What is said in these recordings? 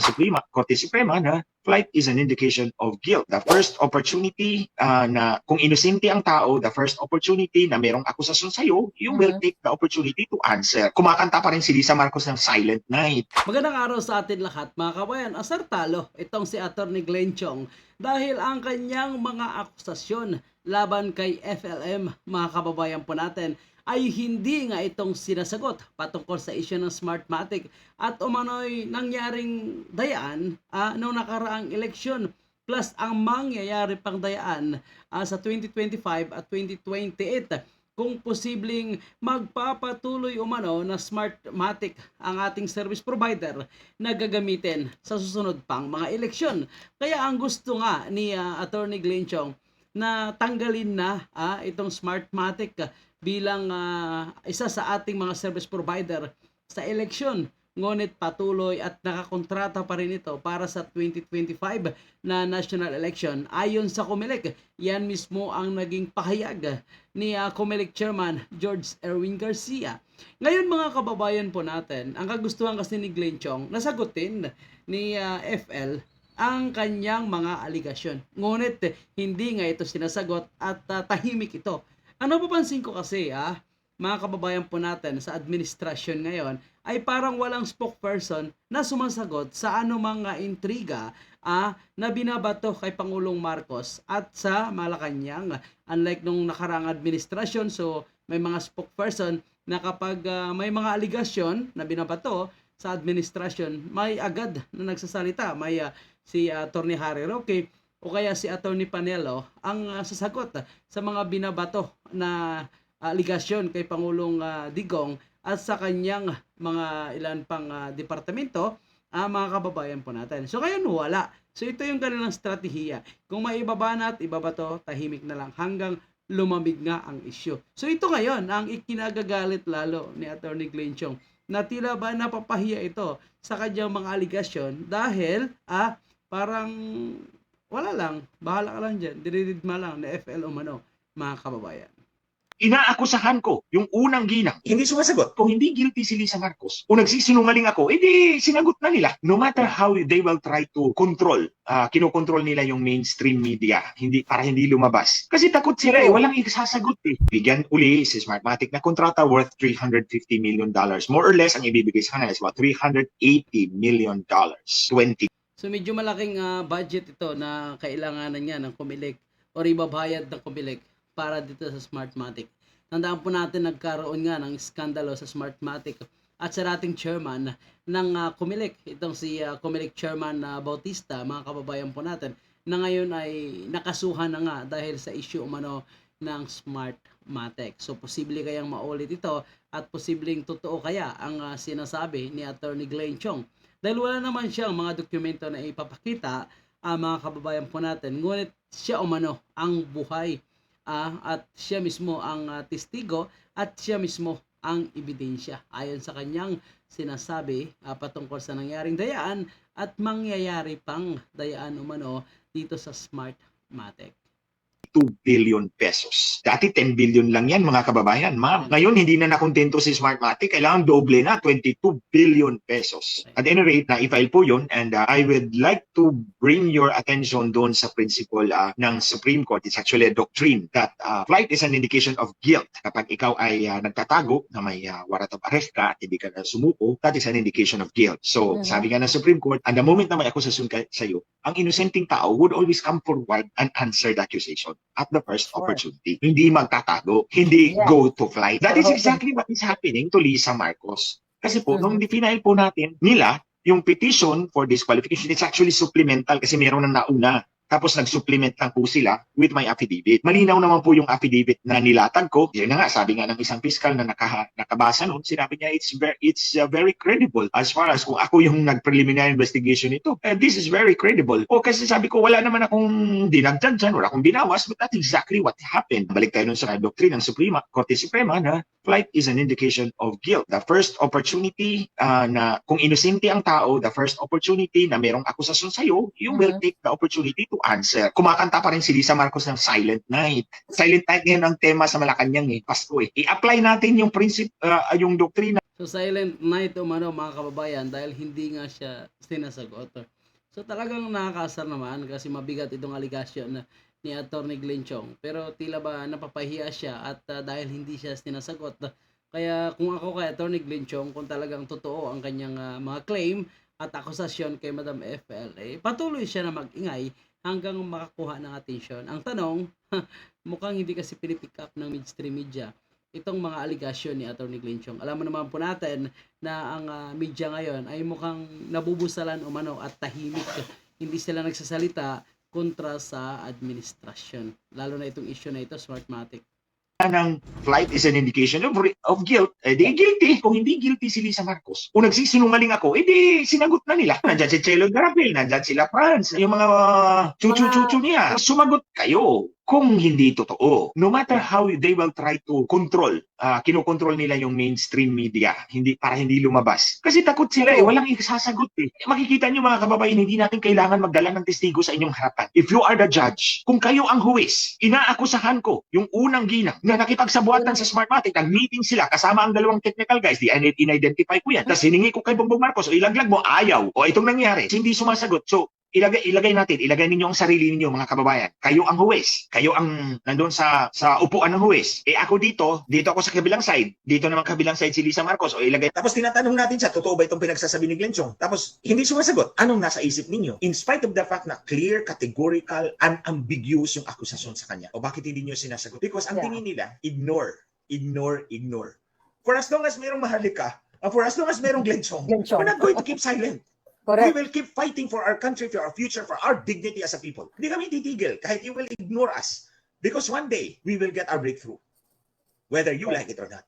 Suprema, Korte Suprema na flight is an indication of guilt. The first opportunity ah, na kung inosente ang tao, the first opportunity na merong akusasyon sa'yo, you will take the opportunity to answer. Kumakanta pa rin si Lisa Marcos ng Silent Night. Magandang araw sa atin lahat mga kabayan. Asar talo itong si Attorney Glenn Chong dahil ang kanyang mga akusasyon laban kay FLM mga kababayan po natin ay hindi nga itong sinasagot patungkol sa issue ng Smartmatic at umano'y nangyaring dayaan ah, noong nakaraang eleksyon plus ang mangyayari pang dayaan ah, sa 2025 at 2028 kung posibleng magpapatuloy umano na Smartmatic ang ating service provider na gagamitin sa susunod pang mga eleksyon. Kaya ang gusto nga ni ah, Attorney Glenn Chong na tanggalin na ah, itong Smartmatic bilang ah, isa sa ating mga service provider sa eleksyon. Ngunit patuloy at nakakontrata pa rin ito para sa 2025 na national election. Ayon sa Comelec, yan mismo ang naging pahayag ni uh, Comelec Chairman George Erwin Garcia. Ngayon mga kababayan po natin, ang kagustuhan kasi ni Glenn Chong, nasagutin ni ah, FL ang kanyang mga aligasyon. Ngunit hindi nga ito sinasagot at ah, tahimik ito. Ano papansin ko kasi ah, mga kababayan po natin sa administrasyon ngayon ay parang walang spokesperson na sumasagot sa anumang ah, intriga ah, na binabato kay Pangulong Marcos at sa Malacanang. Unlike nung nakarang administrasyon, so may mga spokesperson na kapag ah, may mga aligasyon na binabato sa administrasyon, may agad na nagsasalita. May ah, si Attorney Harry Roque o kaya si Attorney Panelo ang ah, sasagot sa mga binabato na aligasyon kay Pangulong ah, Digong at sa kanyang mga ilan pang ah, departamento ah, mga kababayan po natin. So ngayon wala. So ito yung kanilang strategiya. Kung maibaba na at ibabato, tahimik na lang hanggang lumamig nga ang issue. So ito ngayon ang ikinagagalit lalo ni Attorney Glenn Chong na tila ba napapahiya ito sa kanyang mga aligasyon dahil ah parang wala lang, bahala ka lang dyan, dinididma lang na FL umano, mga kababayan. Inaakusahan ko yung unang ginang. Hindi sumasagot. Kung hindi guilty si Lisa Marcos, kung nagsisinungaling ako, edi sinagot na nila. No matter how they will try to control, ah kinokontrol nila yung mainstream media hindi para hindi lumabas. Kasi takot sila eh, walang isasagot eh. Bigyan uli si Smartmatic na kontrata worth 350 million dollars. More or less, ang ibibigay sa kanila is about 380 million dollars. 20 So medyo malaking ah, budget ito na kailanganan niya ng Comelec or ibabayad ng Comelec para dito sa Smartmatic. Tandaan po natin nagkaroon nga ng skandalo sa Smartmatic at sa dating chairman ng uh, Comelec, itong si ah, Comelec chairman na Bautista, mga kababayan po natin, na ngayon ay nakasuhan na nga dahil sa issue umano ng Smartmatic. So posible kayang maulit ito at posibleng totoo kaya ang ah, sinasabi ni Attorney Glenn Chong dahil wala naman siyang mga dokumento na ipapakita ang mga kababayan po natin. Ngunit siya umano ang buhay ah, at siya mismo ang ah, testigo at siya mismo ang ebidensya. Ayon sa kanyang sinasabi ah, patungkol sa nangyaring dayaan at mangyayari pang dayaan umano dito sa Smartmatic. 2 billion pesos. Dati 10 billion lang yan mga kababayan. Ma, ngayon hindi na nakontento si Smartmatic, kailangan doble na 22 billion pesos. At any rate, na-file po yun and uh, I would like to bring your attention doon sa principle uh, ng Supreme Court. It's actually a doctrine that uh, flight is an indication of guilt. Kapag ikaw ay uh, nagtatago na may uh, warrant of arrest ka at hindi ka na sumuko, that is an indication of guilt. So, Mhm. sabi nga ng Supreme Court, at the moment na may akusasyon ka sa iyo, ang innocenting tao would always come forward and answer the accusation at the first Sure. opportunity. Hindi magtatago, hindi Yeah. go to flight. That is exactly what is happening to Lisa Marcos. Kasi po, Mhm. nung final po natin, nila, yung petition for disqualification, it's actually supplemental kasi meron na nauna. Tapos nag-supplement lang po sila with my affidavit. Malinaw naman po yung affidavit na nilatag ko. Yan na nga, sabi nga ng isang fiscal na naka, nakabasa noon, sinabi niya it's very, it's uh, very credible as far as kung ako yung nag-preliminary investigation nito. Eh, this is very credible. O kasi sabi ko, wala naman akong dinagdag dyan, wala akong binawas, but that's exactly what happened. Balik tayo nun sa doctrine ng Suprema, Korte Suprema na flight is an indication of guilt. The first opportunity uh, na kung inosente ang tao, the first opportunity na merong akusasyon sa'yo, you will Mhm. take the opportunity to answer. Kumakanta pa rin si Lisa Marcos ng Silent Night. Silent Night ngayon ang tema sa Malacanang eh, Pasko eh. I-apply natin yung principle, uh, yung doktrina So silent night umano mga kababayan dahil hindi nga siya sinasagot. So talagang nakakaasar naman kasi mabigat itong aligasyon na ni Attorney Glenn Chong. Pero tila ba napapahiya siya at ah, dahil hindi siya sinasagot. Kaya kung ako kay Attorney Glenn Chong, kung talagang totoo ang kanyang ah, mga claim at akusasyon kay Madam FLA, patuloy siya na mag-ingay hanggang makakuha ng atensyon. Ang tanong, mukhang hindi kasi pinipick up ng mainstream media itong mga aligasyon ni Attorney Glenn Chong. Alam mo naman po natin na ang ah, media ngayon ay mukhang nabubusalan umano at tahimik. Hindi sila nagsasalita kontra sa administrasyon. Lalo na itong issue na ito, Smartmatic. Ng flight is an indication of, of guilt, eh di guilty. Kung hindi guilty si Lisa Marcos, kung nagsisinungaling ako, eh di sinagot na nila. Nandyan si Chelo Garapel, nandyan sila Franz, yung mga chuchu-chuchu niya. Sumagot kayo kung hindi totoo. No matter how they will try to control, ah, kinokontrol nila yung mainstream media hindi para hindi lumabas. Kasi takot sila eh, walang isasagot eh. Makikita niyo mga kababayan, hindi natin kailangan magdala ng testigo sa inyong harapan. If you are the judge, kung kayo ang huwis, inaakusahan ko yung unang ginang na nakipagsabuatan sa Smartmatic, nag-meeting sila kasama ang dalawang technical guys, di in-identify ko yan. Tapos hiningi ko kay Bongbong Marcos, o ilaglag mo, ayaw. O itong nangyari, hindi sumasagot. So, ilagay ilagay natin, ilagay ninyo ang sarili ninyo mga kababayan. Kayo ang huwes. Kayo ang nandoon sa sa upuan ng huwes. Eh ako dito, dito ako sa kabilang side. Dito naman kabilang side si Lisa Marcos o ilagay. Tapos tinatanong natin siya, totoo ba itong pinagsasabi ni Glenn Chong? Tapos hindi sumasagot. Anong nasa isip ninyo? In spite of the fact na clear, categorical, unambiguous yung akusasyon sa kanya. O bakit hindi niyo sinasagot? Because ang Yeah. tingin nila, ignore, ignore, ignore. For as long as merong mahalika, uh, for as long as merong Glenn Chong, Glenn Chong. we're not going to keep silent. We Correct. will keep fighting for our country, for our future, for our dignity as a people. Hindi kami titigil kahit you will ignore us. Because one day, we will get our breakthrough. Whether you like it or not.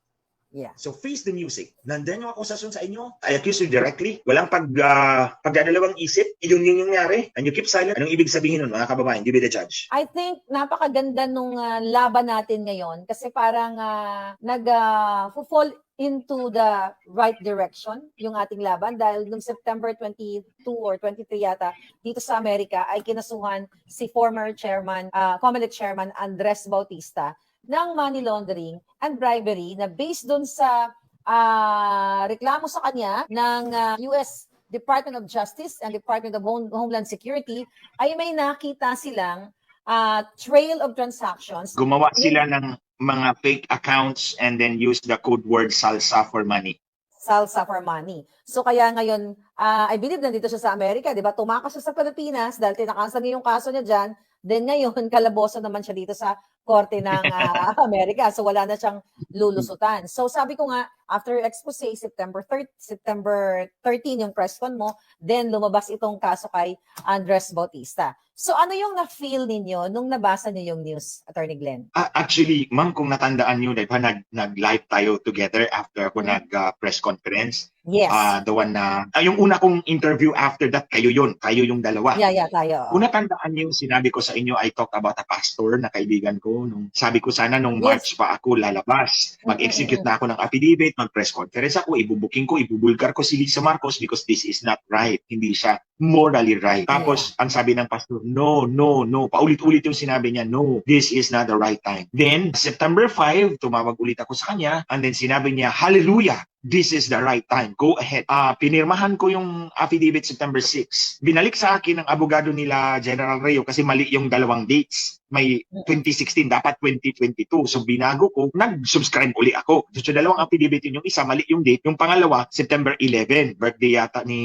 Yeah. So face the music. Nandyan yung akusasyon sa inyo. I accuse you directly. Walang pag, uh, pagdadalawang isip. Yun yun yung nangyari. And you keep silent. Anong ibig sabihin nun, mga kababayan? You be the judge. I think napakaganda nung ah, laban natin ngayon kasi parang ah, nag ah, fall into the right direction yung ating laban dahil nung September 22 or 23 yata dito sa Amerika ay kinasuhan si former chairman, uh, Comelec chairman Andres Bautista ng money laundering and bribery na based doon sa ah, reklamo sa kanya ng ah, US Department of Justice and Department of Home- Homeland Security ay may nakita silang ah, trail of transactions. Gumawa sila ng mga fake accounts and then use the code word salsa for money. salsa for money. So kaya ngayon, ah, I believe nandito siya sa Amerika, di ba? Tumakas siya sa Pilipinas dahil tinakasan niya yung kaso niya dyan. Then ngayon, kalaboso naman siya dito sa korte ng ah, Amerika. So wala na siyang lulusutan. So sabi ko nga, after expose, September 3, September 13 yung press con mo, then lumabas itong kaso kay Andres Bautista. So ano yung na-feel ninyo nung nabasa niyo yung news, Attorney Glenn? Ah, actually, ma'am, kung natandaan nyo, di ba, nag, nag-live tayo together after ako nag-press conference. Yes. Ah, the one na, ah, yung una kong interview after that, kayo yun. Kayo yung dalawa. yeah, yeah, tayo. Kung natandaan niyo, sinabi ko sa inyo, I talk about a pastor na kaibigan ko. Nung, sabi ko sana nung Yes. March pa ako lalabas. Mag-execute na ako ng affidavit, mag-press conference ako, ibubuking ko, ibubulgar ko si Lisa Marcos because this is not right. Hindi siya morally right. Tapos, ang sabi ng pastor, no, no, no. Paulit-ulit yung sinabi niya, no, this is not the right time. Then, September 5, tumawag ulit ako sa kanya, and then sinabi niya, hallelujah, this is the right time. Go ahead. Ah, pinirmahan ko yung affidavit September 6. Binalik sa akin ng abogado nila General Reo kasi mali yung dalawang dates. May 2016, dapat 2022. So binago ko, nag-subscribe uli ako. So dalawang affidavit yun. Yung isa, mali yung date. Yung pangalawa, September 11. Birthday yata ni...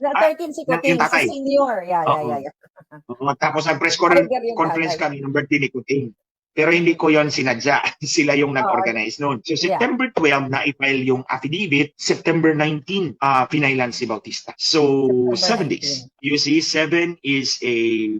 Na Ah, 13 si tatay. si senior. Yeah, yeah, yeah, yeah. tapos ang press conference kami ng birthday ni Kuting. Pero hindi ko yon sinadya. Sila yung nag-organize noon. So. September 12 na i-file yung affidavit, September 19 uh, pinailan si Bautista. So September seven days. You see, seven is a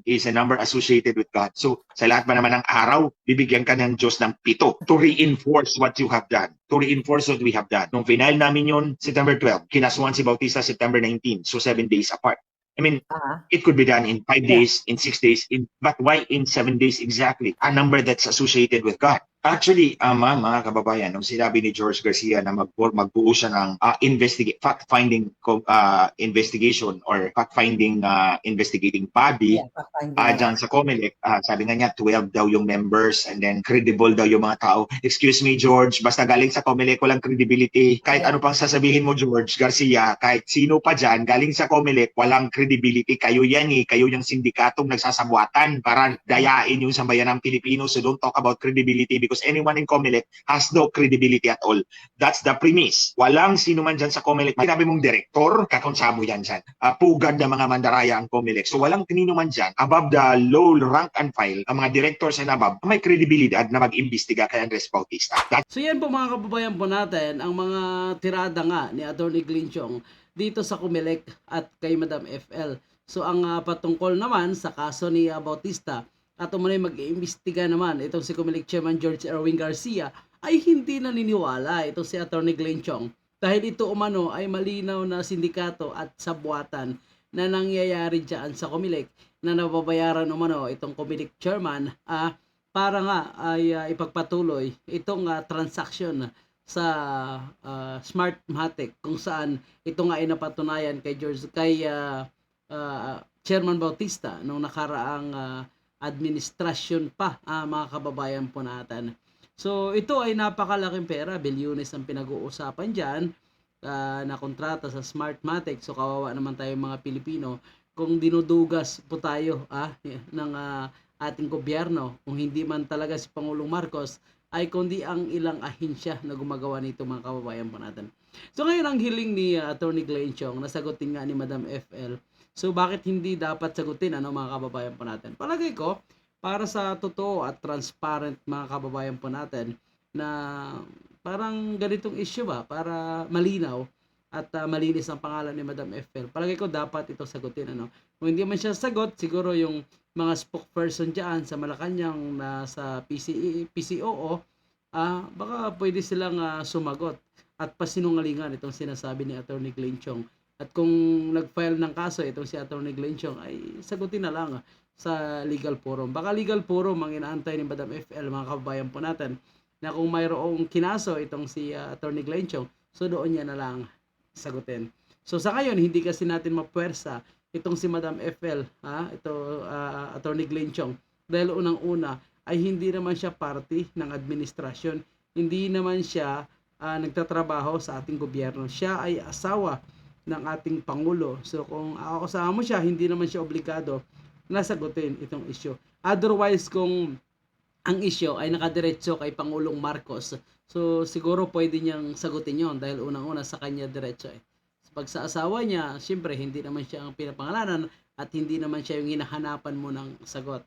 is a number associated with God. So sa lahat ba naman ng araw, bibigyan ka ng Diyos ng pito to reinforce what you have done. To reinforce what we have done. Nung final namin yun, September 12, kinasuhan si Bautista September 19. So seven days apart. I mean, Ah, it could be done in five Yeah. days, in six days, in but why in seven days exactly? A number that's associated with God. Actually, um, ma'am, mga kababayan, nung sinabi ni George Garcia na mag magbuo siya ng uh, investigate fact-finding co- uh, investigation or fact-finding uh, investigating body, Yeah, fact-finding. Ah, dyan sa Comelec, ah, sabi nga niya 12 daw yung members and then credible daw yung mga tao. Excuse me George, basta galing sa Comelec walang credibility. Kahit Yeah. ano pang sasabihin mo George Garcia, kahit sino pa dyan, galing sa Comelec walang credibility. Kayo yan eh, kayo yung sindikatong nagsasabuatan para dayain yung sambayan ng Pilipino. So don't talk about credibility because anyone in Comelec has no credibility at all. That's the premise. Walang sino man dyan sa Comelec. Sinabi mong direktor, kakonsamo yan dyan. Uh, pugad na mga mandaraya ang Comelec. So walang tinino man dyan above the low rank and file, ang mga directors and above, may credibilidad na mag-imbestiga kay Andres Bautista. That's So yan po mga kababayan po natin, ang mga tirada nga ni Atty. Glinchong dito sa Kumelek at kay Madam FL. So ang ah, patungkol naman sa kaso ni ah, Bautista at umunay mag-iimbestiga naman itong si Kumelek Chairman George Erwin Garcia ay hindi naniniwala itong si Atty. Glinchong dahil ito umano ay malinaw na sindikato at sabuatan na nangyayari dyan sa Comelec na nababayaran umano itong Comelec chairman ah, para nga ay ah, ipagpatuloy itong ah, transaction sa ah, Smart Matic kung saan ito nga ay napatunayan kay George kay ah, ah, Chairman Bautista nung nakaraang ah, administrasyon pa ah, mga kababayan po natin. So ito ay napakalaking pera, bilyones ang pinag-uusapan diyan na kontrata sa Smartmatic. So kawawa naman tayo mga Pilipino kung dinudugas po tayo ah, ng ah, ating gobyerno kung hindi man talaga si Pangulong Marcos ay kundi ang ilang ahensya na gumagawa nito mga kababayan po natin. So ngayon ang hiling ni uh, Attorney Glenn Chong na sagutin nga ni Madam FL. So bakit hindi dapat sagutin ano mga kababayan po natin? Palagay ko para sa totoo at transparent mga kababayan po natin na parang ganitong issue ba para malinaw at uh, malinis ang pangalan ni Madam FL. Palagay ko dapat ito sagutin ano. Kung hindi man siya sagot, siguro yung mga spokesperson diyan sa Malacanang na sa PCE, PCOO, ah baka pwede silang ah, sumagot at pasinungalingan itong sinasabi ni Attorney Glenn Chong. At kung nag-file ng kaso itong si Attorney Glenn Chong ay sagutin na lang ah, sa legal forum. Baka legal forum ang inaantay ni Madam FL mga kababayan po natin na kung mayroong kinaso itong si ah, Attorney Glenn Chong, so doon niya na lang sagutin. So sa ngayon hindi kasi natin mapuwersa itong si Madam FL, ha, ito ah, Attorney Glenn Chong dahil unang-una ay hindi naman siya party ng administrasyon. Hindi naman siya ah, nagtatrabaho sa ating gobyerno. Siya ay asawa ng ating pangulo. So kung ako kasama mo siya, hindi naman siya obligado na sagutin itong issue. Otherwise kung ang issue ay nakadiretso kay Pangulong Marcos, so siguro pwede niyang sagutin yon dahil unang-una sa kanya diretso eh. Pag sa asawa niya, siyempre hindi naman siya ang pinapangalanan at hindi naman siya yung hinahanapan mo ng sagot.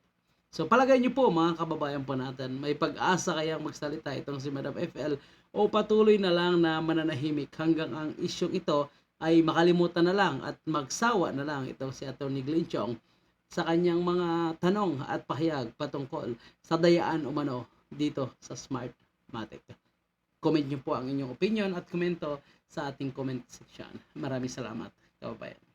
So palagay niyo po mga kababayan po natin, may pag-asa kayang magsalita itong si Madam FL o patuloy na lang na mananahimik hanggang ang isyong ito ay makalimutan na lang at magsawa na lang itong si Atty. Glenn Chong sa kanyang mga tanong at pahayag patungkol sa dayaan umano dito sa Smartmatic. Comment niyo po ang inyong opinion at komento sa ating comment section. Maraming salamat, kababayan.